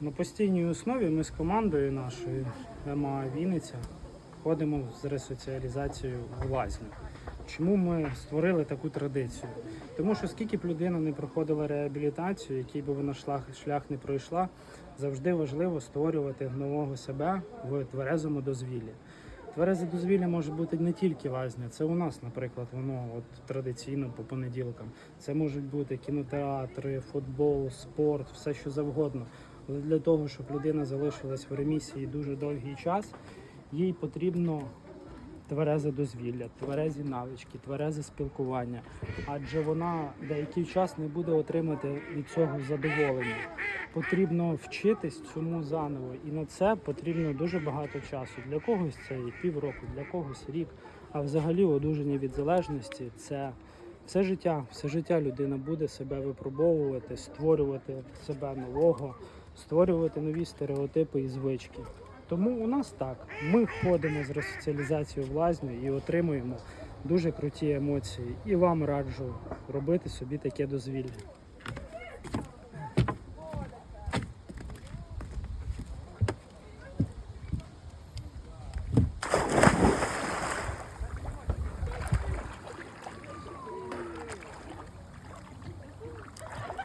На постійній основі ми з командою нашою МА Вінниця ходимо з ресоціалізацією в лазню. Чому ми створили таку традицію? Тому що скільки б людина не проходила реабілітацію, який би вона шлях, шлях не пройшла, завжди важливо створювати нового себе в тверезому дозвіллі. Тверезе дозвілля може бути не тільки лазня, це у нас, наприклад, воно от традиційно по понеділкам. Це можуть бути кінотеатри, футбол, спорт, все що завгодно. Але для того, щоб людина залишилась в ремісії дуже довгий час, їй потрібно тверезе дозвілля, тверезі навички, тверезе спілкування. Адже вона деякий час не буде отримати від цього задоволення. Потрібно вчитись цьому заново, і на це потрібно дуже багато часу. Для когось це і півроку, для когось рік. А взагалі одужання від залежності це все життя. Все життя людина буде себе випробовувати, створювати себе нового, створювати нові стереотипи і звички. Тому у нас так. Ми ходимо з ресоціалізацією в і отримуємо дуже круті емоції. І вам раджу робити собі таке дозвілля.